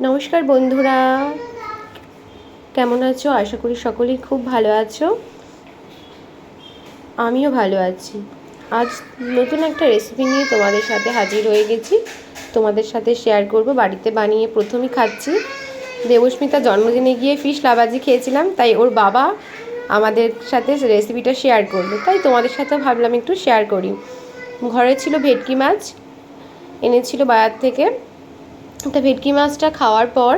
নমস্কার বন্ধুরা। কেমন আছো? আশা করি সকলেই খুব ভালো আছো। আমিও ভালো আছি। আজ নতুন একটা রেসিপি নিয়ে তোমাদের সাথে হাজির হয়ে গেছি। তোমাদের সাথে শেয়ার করব। বাড়িতে বানিয়ে প্রথমেই খাচ্ছি। দেবস্মিতা জন্মদিনে গিয়ে ফিশ লাবাজি খেয়েছিলাম, তাই ওর বাবা আমাদের সাথে রেসিপিটা শেয়ার করল। তাই তোমাদের সাথে ভাবলাম একটু শেয়ার করি। ঘরে ছিল ভেটকি মাছ, এনেছিল বাজার থেকে। তা ভেটকি মাছটা খাওয়ার পর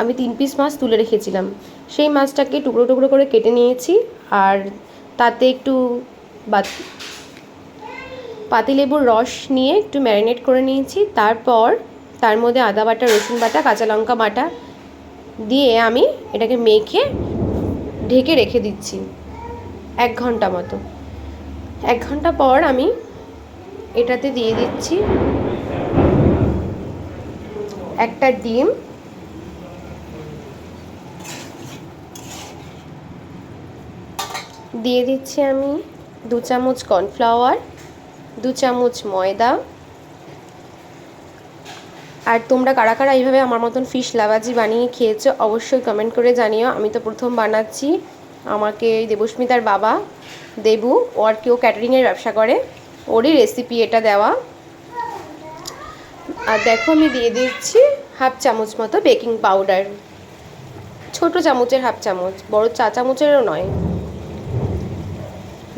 আমি তিন পিস মাছ তুলে রেখেছিলাম। সেই মাছটাকে টুকরো টুকরো করে কেটে নিয়েছি আর তাতে একটু পাতিলেবুর রস নিয়ে একটু ম্যারিনেট করে নিয়েছি। তারপর তার মধ্যে আদা বাটা, রসুন বাটা, কাঁচা লঙ্কা বাটা দিয়ে আমি এটাকে মেখে ঢেকে রেখে দিচ্ছি এক ঘণ্টা মতো। এক ঘণ্টা পর আমি এটাতে দিয়ে দিচ্ছি একটা ডিম। দিয়ে দিচ্ছি আমি দু চামচ কর্নফ্লাওয়ার, দু চামচ ময়দা। আর তোমরা কারা কারা এইভাবে আমার মতন ফিশ লাভাজি বানিয়ে খেয়েছো অবশ্যই কমেন্ট করে জানিও। আমি তো প্রথম বানাচ্ছি। আমাকে দেবস্মিতার বাবা দেবু ও আর কেউ ক্যাটারিংয়ের ব্যবসা করে, ওরই রেসিপি এটা দেওয়া। আর দেখো আমি দিয়ে দিচ্ছি হাফ চামচ মতো বেকিং পাউডার। ছোট চামচের হাফ চামচ, বড় চা চামচেরও নয়।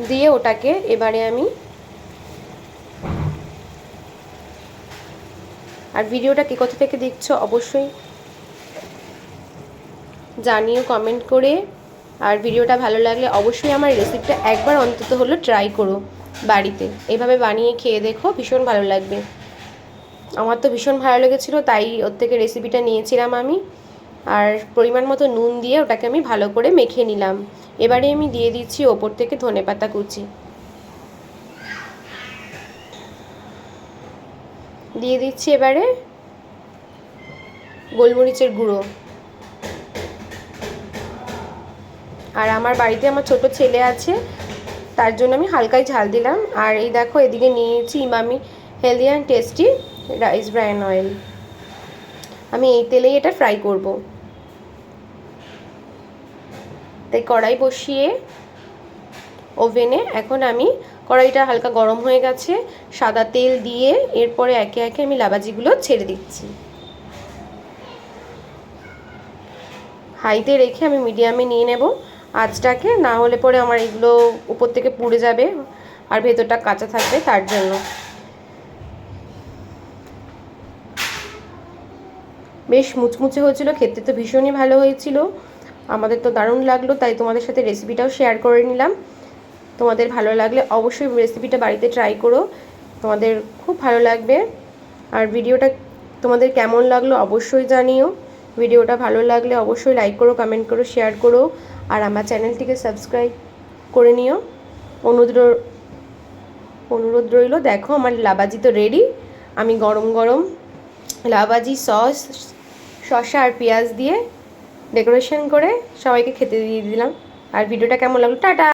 দিয়ে ওটাকে এবারে আমি আর ভিডিওটা কে কোথা থেকে দেখছ অবশ্যই জানিও কমেন্ট করে। আর ভিডিওটা ভালো লাগলে অবশ্যই আমার রেসিপিটা একবার অন্তত হলো ট্রাই করো বাড়িতে। এভাবে বানিয়ে খেয়ে দেখো, ভীষণ ভালো লাগবে। আমার তো ভীষণ ভালো লেগেছিলো, তাই ওর থেকে রেসিপিটা নিয়েছিলাম আমি। আর পরিমাণ মতো নুন দিয়ে ওটাকে আমি ভালো করে মেখে নিলাম। এবারে আমি দিয়ে দিচ্ছি ওপর থেকে ধনে পাতা কুচি। দিয়ে দিচ্ছি এবারে গোলমরিচের গুঁড়ো। আর আমার বাড়িতে আমার ছোট ছেলে আছে, তার জন্য আমি হালকাই ঝাল দিলাম। আর এই দেখো, এদিকে নিয়েছি Emami healthy and tasty rice bran oil আমি এই তেলেই এটা ফ্রাই করব। তাই কড়াই বসিয়ে ওভেনে এখন আমি কড়াইটা হালকা গরম হয়ে গেছে, সাদা তেল দিয়ে এরপরে একে একে আমি লাবাজিগুলো ছেড়ে দিচ্ছি। হাইতে রেখে আমি মিডিয়ামে নিয়ে নেব। আঁচটাকে না হলে পরে আমার এগুলো উপর থেকে পুড়ে যাবে, আর ভেতরটা কাঁচা থাকবে তার জন্য। বেশ মুচমুচে হয়েছিল, খেতে তো ভীষণই ভালো হয়েছিল। আমাদের তো দারুণ লাগল, তাই তোমাদের সাথে রেসিপিটাও শেয়ার করে নিলাম। তোমাদের ভালো লাগলে অবশ্যই রেসিপিটা বাড়িতে ট্রাই করো। তোমাদের খুব ভালো লাগবে। আর ভিডিওটা তোমাদের কেমন লাগল অবশ্যই জানিও। ভিডিওটা ভালো লাগলে অবশ্যই লাইক করো কমেন্ট করো শেয়ার করো। আর আমার চ্যানেলটিকে সাবস্ক্রাইব করে নিও। অনুরোধ অনুরোধ রইল, দেখো আমার লাবাজি তো রেডি আমি গরম গরম লাবাজি সস শসা আর পেঁয়াজ দিয়ে ডেকোরেশন করে সবাইকে খেতে দিয়ে দিলাম। আর ভিডিওটা কেমন লাগল? টাটা!